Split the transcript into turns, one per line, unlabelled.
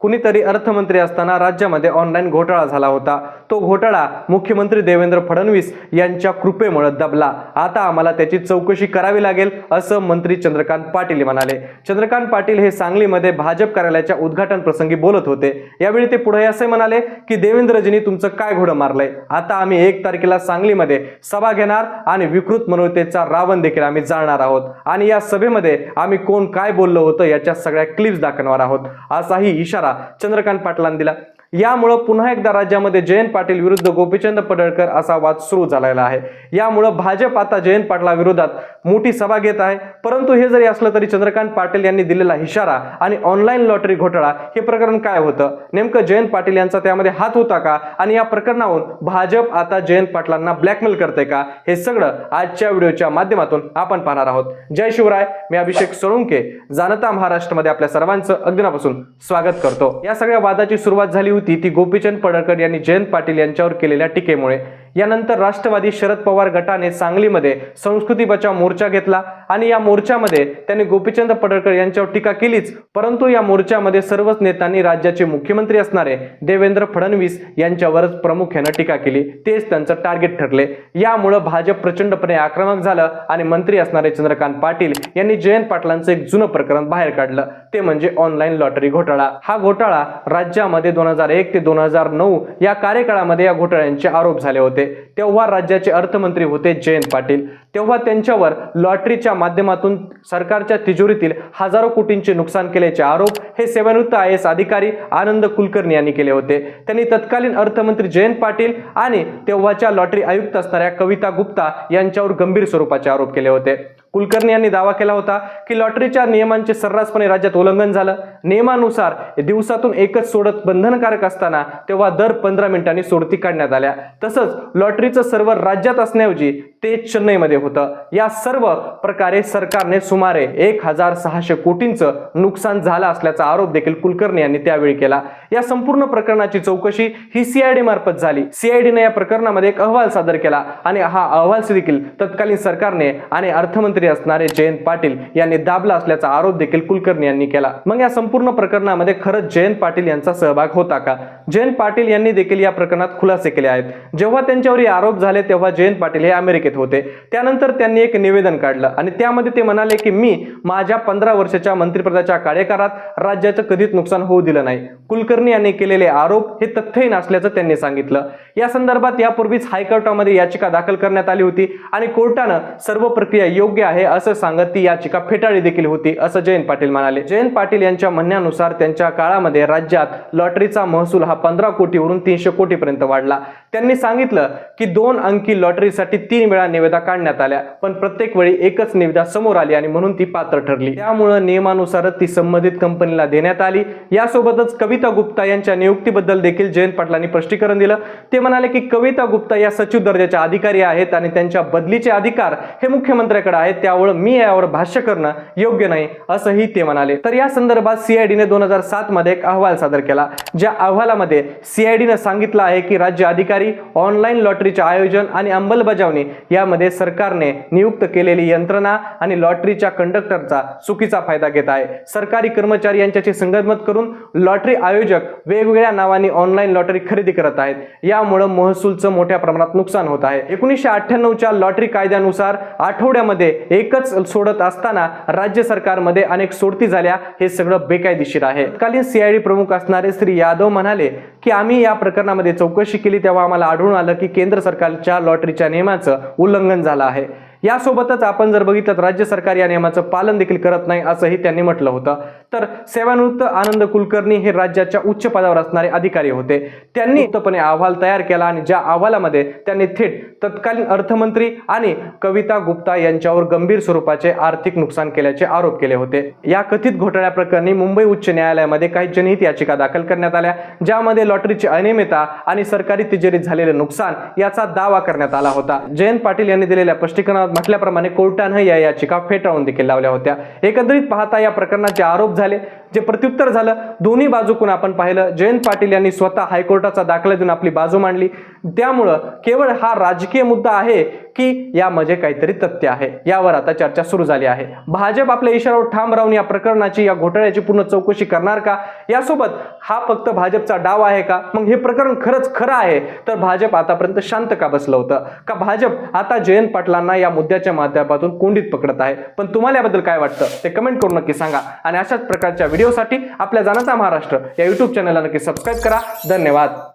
कुणीतरी अर्थमंत्री असताना राज्यामध्ये ऑनलाईन घोटाळा झाला होता. तो घोटाळा मुख्यमंत्री देवेंद्र फडणवीस यांच्या कृपेमुळे दबला. आता आम्हाला त्याची चौकशी करावी लागेल असं मंत्री चंद्रकांत पाटील म्हणाले. चंद्रकांत पाटील हे सांगलीमध्ये भाजप कार्यालयाच्या उद्घाटन प्रसंगी बोलत होते. यावेळी ते पुढे असे म्हणाले की देवेंद्रजींनी तुमचं काय घोडं मारलंय? आता आम्ही एक तारखेला सांगलीमध्ये सभा घेणार आणि विकृत मनोतेचा रावण देखील आम्ही जाणार आहोत. आणि या सभेमध्ये आम्ही कोण काय बोललो होतं याच्या सगळ्या क्लिप्स दाखवणार आहोत. असाही इशारा चंद्रकांत पाटलांनी दिला. यामुळं पुन्हा एकदा राज्यामध्ये जयंत पाटील विरुद्ध गोपीचंद पडळकर असा वाद सुरू झालेला आहे. यामुळं भाजप आता जयंत पाटला विरोधात मोठी सभा घेत आहे. परंतु हे जरी असलं तरी चंद्रकांत पाटील यांनी दिलेला इशारा आणि ऑनलाईन लॉटरी घोटाळा हे प्रकरण काय होतं? नेमकं जयंत पाटील यांचा त्यामध्ये हात होता का? आणि या प्रकरणाहून भाजप आता जयंत पाटलांना ब्लॅकमेल करते का? हे सगळं आजच्या व्हिडिओच्या माध्यमातून आपण पाहणार आहोत. जय शिवराय मी अभिषेक सोळुंके जाणता महाराष्ट्रामध्ये आपल्या सर्वांचं अगदीनापासून स्वागत करतो. या सगळ्या वादाची सुरुवात झाली होती ती गोपीचंद पडळकर यांनी जयंत पाटील यांच्यावर केलेल्या टीकेमुळे. यानंतर राष्ट्रवादी शरद पवार गटाने सांगलीमध्ये संस्कृती बचाव मोर्चा घेतला आणि या मोर्चामध्ये त्यांनी गोपीचंद पडळकर यांच्यावर टीका केलीच. परंतु या मोर्चामध्ये सर्वच नेत्यांनी राज्याचे मुख्यमंत्री असणारे देवेंद्र फडणवीस यांच्यावरच प्रामुख्यानं टीका केली. तेच त्यांचं टार्गेट ठरले. यामुळं भाजप प्रचंडपणे आक्रमक झालं आणि मंत्री असणारे चंद्रकांत पाटील यांनी जयंत पाटलांचं एक जुनं प्रकरण बाहेर काढलं. ते म्हणजे ऑनलाईन लॉटरी घोटाळा. हा घोटाळा राज्यामध्ये दोन हजार एक ते दोन हजार नऊ या कार्यकाळामध्ये या घोटाळ्यांचे आरोप झाले होते. तेव्हा राज्याचे अर्थमंत्री होते जयंत पाटील. तेव्हा त्यांच्यावर लॉटरीच्या माध्यमातून सरकारच्या तिजोरीतील हजारो कोटींचे नुकसान केल्याचे आरोप हे सेवानिवृत्त आय एस अधिकारी आनंद कुलकर्णी यांनी केले होते. त्यांनी तत्कालीन अर्थमंत्री जयंत पाटील आणि तेव्हाच्या लॉटरी आयुक्त असणाऱ्या कविता गुप्ता यांच्यावर गंभीर स्वरूपाचे आरोप केले होते. कुलकर्णी यांनी दावा केला होता की लॉटरीच्या नियमांचे सर्रासपणे राज्यात उल्लंघन झालं. नियमानुसार दिवसातून एकच सोडत बंधनकारक असताना तेव्हा दर पंधरा मिनिटांनी सोडती काढण्यात आल्या. तसंच लॉटरीचं सर्व्हर राज्यात असण्याऐवजी ते चेन्नईमध्ये होतं. या सर्व प्रकारे सरकारने सुमारे एक हजार सहाशे कोटींचं नुकसान झालं असल्याचा आरोप देखील कुलकर्णी यांनी त्यावेळी केला. या संपूर्ण प्रकरणाची चौकशी ही सीआयडी मार्फत झाली. सीआयडीने या प्रकरणामध्ये एक अहवाल सादर केला आणि हा अहवाल देखील तत्कालीन सरकारने आणि अर्थमंत्री असणारे जयंत पाटील यांनी दाबला असल्याचा आरोप देखील कुलकर्णी यांनी केला. मग या संपूर्ण प्रकरणामध्ये खरंच जयंत पाटील यांचा सहभाग होता का? जयंत पाटील यांनी देखील या प्रकरणात खुलासे केले आहेत. जेव्हा त्यांच्यावर आरोप झाले तेव्हा जयंत पाटील हे अमेरिके अमेरिकेत होते. त्यानंतर त्यांनी एक निवेदन काढलं आणि त्यामध्ये ते म्हणाले की मी माझ्या पंधरा वर्षाच्या मंत्रिपदाच्या कार्यकाळात राज्याचं कधीच नुकसान होऊ दिलं नाही. कुलकर्णी यांनी केलेले आरोप हे तथ्यहीन असल्याचं त्यांनी सांगितलं. या संदर्भात यापूर्वीच हायकोर्टामध्ये याचिका दाखल करण्यात आली होती आणि कोर्टानं सर्व प्रक्रिया योग्य आहे असं सांगत ती याचिका फेटाळली देखील होती असं जयंत पाटील म्हणाले. जयंत पाटील यांच्या म्हणण्यानुसार त्यांच्या काळामध्ये राज्यात लॉटरीचा महसूल हा पंधरा कोटीवरून तीनशे कोटीपर्यंत वाढला. त्यांनी सांगितलं की दोन अंकी लॉटरीसाठी तीन वेळा निविदा काढण्यात आल्या पण प्रत्येक वेळी एकच निविदा समोर आली आणि म्हणून ती पात्र ठरली. त्यामुळं नियमानुसारच ती संबंधित कंपनीला देण्यात आली. यासोबतच कविता गुप्ता यांच्या नियुक्तीबद्दल देखील जयंत पाटलांनी स्पष्टीकरण दिलं. ते म्हणाले की कविता गुप्ता या सचिव दर्जाच्या अधिकारी आहेत आणि त्यांच्या बदलीचे अधिकार हे मुख्यमंत्र्याकडे आहेत त्यामुळे मी यावर भाष्य करणं योग्य नाही असंही ते म्हणाले. तर या संदर्भात सीआयडीने दोन हजार सात मध्ये एक अहवाल सादर केला ज्या अहवालामध्ये सीआयडीनं सांगितलं आहे की राज्य अधिकारी ऑनलाईन लॉटरीचे आयोजन आणि अंमलबजावणी यामध्ये सरकारने नियुक्त केलेली यंत्रणा आणि लॉटरीच्या कंडक्टरचा चुकीचा फायदा घेत आहे. सरकारी कर्मचारी यांच्याशी संगनमत करून लॉटरी आयोजक वेगवेगळ्या नावाने ऑनलाईन लॉटरी खरेदी करत आहेत. यामुळे महसूलचं मोठ्या प्रमाणात नुकसान होत आहे. एकोणीसशे अठ्ठ्याण्णवच्या लॉटरी कायद्यानुसार आठवड्यामध्ये एकच सोडत असताना राज्य सरकारमध्ये अनेक सोडती झाल्या हे सगळं बेकायदेशीर आहे. तत्कालीन सीआयडी प्रमुख असणारे श्री यादव म्हणाले की आम्ही या प्रकरणामध्ये चौकशी केली तेव्हा आम्हाला आढळून आलं की केंद्र सरकारच्या लॉटरीच्या नियमाचं उल्लंघन झालं आहे. यासोबतच आपण जर बघितलं तर राज्य सरकार या नियमाचं पालन देखील करत नाही असंही त्यांनी म्हटलं होतं. तर सेवानिवृत्त आनंद कुलकर्णी हे राज्याच्या उच्च पदावर असणारे अधिकारी होते. त्यांनी मुक्तपणे अहवाल तयार केला आणि ज्या अहवालामध्ये त्यांनी थेट तत्कालीन अर्थमंत्री आणि कविता गुप्ता यांच्यावर गंभीर स्वरूपाचे आर्थिक नुकसान केल्याचे आरोप केले होते. या कथित घोटाळ्या प्रकरणी मुंबई उच्च न्यायालयामध्ये काही जनहित याचिका दाखल करण्यात आल्या ज्यामध्ये लॉटरीची अनियमितता आणि सरकारी तिजोरीत झालेले नुकसान याचा दावा करण्यात आला होता. जयंत पाटील यांनी दिलेल्या स्पष्टीकरणात म्हटल्याप्रमाणे कोर्टानं या याचिका फेटाळून देखील लावल्या होत्या. एकंदरीत पाहता या प्रकरणाचे आरोप झाले जे प्रत्युत्तर झालं दोन्ही बाजूकून आपण पाहिलं जयंत पाटील यांनी स्वतः हायकोर्टाचा दाखला देऊन आपली बाजू मांडली. त्यामुळं केवळ हा राजकीय मुद्दा आहे की यामध्ये काहीतरी तथ्य आहे. यावर आता चर्चा सुरू झाली आहे. भाजप आपल्या इशारावर ठाम राहून या प्रकरणाची या घोटाळ्याची पूर्ण चौकशी करणार का? यासोबत हा फक्त भाजपचा डाव आहे का? मग हे प्रकरण खरंच खरं आहे? तर भाजप आतापर्यंत शांत का बसलं होतं? का भाजप आता जयंत पाटलांना या मुद्द्याच्या माध्यमातून कोंडीत पकडत आहे? पण तुम्हाला याबद्दल काय वाटतं? ते कमेंट करून नक्की सांगा. आणि अशाच प्रकारच्या व्हिडिओसाठी आपल्या जाणता महाराष्ट्र या युट्यूब चॅनलला नक्की सबस्क्राईब करा. धन्यवाद.